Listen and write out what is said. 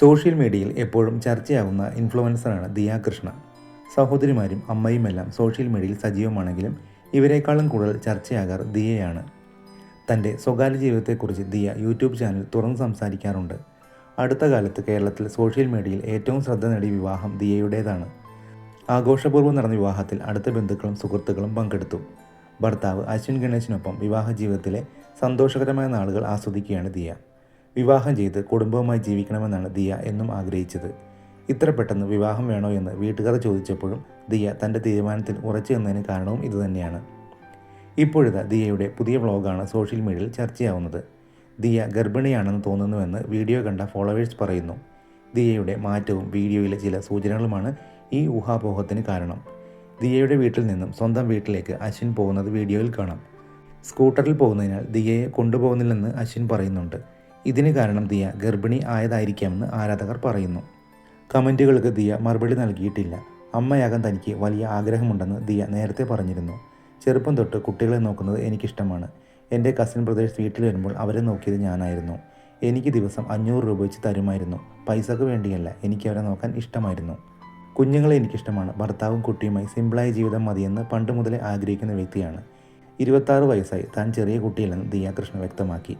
Social മീഡിയയിൽ എപ്പോഴും ചർച്ചയാകുന്ന ഇൻഫ്ലുവൻസറാണ് ദിയ കൃഷ്ണ. സഹോദരിമാരും അമ്മയുമെല്ലാം സോഷ്യൽ മീഡിയയിൽ സജീവമാണെങ്കിലും ഇവരെക്കാളും കൂടുതൽ ചർച്ചയാകാർ ദിയയാണ്. തന്റെ സ്വകാര്യ ജീവിതത്തെക്കുറിച്ച് ദിയ യൂട്യൂബ് ചാനൽ തുറന്ന് സംസാരിക്കാറുണ്ട്. അടുത്ത കാലത്ത് കേരളത്തിൽ സോഷ്യൽ മീഡിയയിൽ ഏറ്റവും ശ്രദ്ധ നേടിയ വിവാഹം ദിയയുടേതാണ്. ആഘോഷപൂർവം നടന്ന വിവാഹത്തിൽ അടുത്ത ബന്ധുക്കളും സുഹൃത്തുക്കളും പങ്കെടുത്തു. ഭർത്താവ് അശ്വിൻ ഗണേശിനൊപ്പം വിവാഹ ജീവിതത്തിലെ സന്തോഷകരമായ നാളുകൾ ആസ്വദിക്കുകയാണ് ദിയ. വിവാഹം ചെയ്ത് കുടുംബവുമായി ജീവിക്കണമെന്നാണ് ദിയ എന്നും ആഗ്രഹിച്ചത്. ഇത്ര പെട്ടെന്ന് വിവാഹം വേണോ എന്ന് വീട്ടുകാർ ചോദിച്ചപ്പോഴും ദിയ തന്റെ തീരുമാനത്തിൽ ഉറച്ചു നിന്നതിന് കാരണവും ഇതുതന്നെയാണ് ഇപ്പോഴത്തെ ദിയയുടെ പുതിയ വ്ളോഗാണ് സോഷ്യൽ മീഡിയയിൽ ചർച്ചയാവുന്നത്. ദിയ ഗർഭിണിയാണെന്ന് തോന്നുന്നുവെന്ന് വീഡിയോ കണ്ട ഫോളോവേഴ്സ് പറയുന്നു. ദിയയുടെ മാറ്റവും വീഡിയോയിലെ ചില സൂചനകളുമാണ് ഈ ഊഹാപോഹത്തിന് കാരണം. ദിയയുടെ വീട്ടിൽ നിന്നും സ്വന്തം വീട്ടിലേക്ക് അശ്വിൻ പോകുന്നത് വീഡിയോയിൽ കാണാം. സ്കൂട്ടറിൽ പോകുന്നതിനാൽ ദിയയെ കൊണ്ടുപോകുന്നില്ലെന്ന് അശ്വിൻ പറയുന്നുണ്ട്. ഇതിന് കാരണം ദിയ ഗർഭിണി ആയതായിരിക്കാമെന്ന് ആരാധകർ പറയുന്നു. കമന്റുകൾക്ക് ദിയ മറുപടി നൽകിയിട്ടില്ല. അമ്മയാകാൻ തനിക്ക് വലിയ ആഗ്രഹമുണ്ടെന്ന് ദിയ നേരത്തെ പറഞ്ഞിരുന്നു. ചെറുപ്പം തൊട്ട് കുട്ടികളെ നോക്കുന്നത് എനിക്കിഷ്ടമാണ്. എന്റെ കസിൻ ബ്രദേഴ്സ് വീട്ടിൽ വരുമ്പോൾ അവരെ നോക്കിയത് ഞാനായിരുന്നു. എനിക്ക് ദിവസം അഞ്ഞൂറ് രൂപ വെച്ച് തരുമായിരുന്നു. പൈസക്ക് വേണ്ടിയല്ല എനിക്ക് അവരെ നോക്കാൻ ഇഷ്ടമായിരുന്നു. കുഞ്ഞുങ്ങളെ എനിക്കിഷ്ടമാണ്. ഭർത്താവും കുട്ടിയുമായി സിമ്പിളായ ജീവിതം മതിയെന്ന് പണ്ട് മുതലേ ആഗ്രഹിക്കുന്ന വ്യക്തിയാണ്. ഇരുപത്താറ് വയസ്സായി താൻ ചെറിയ കുട്ടിയല്ലെന്ന് ദിയ വ്യക്തമാക്കി.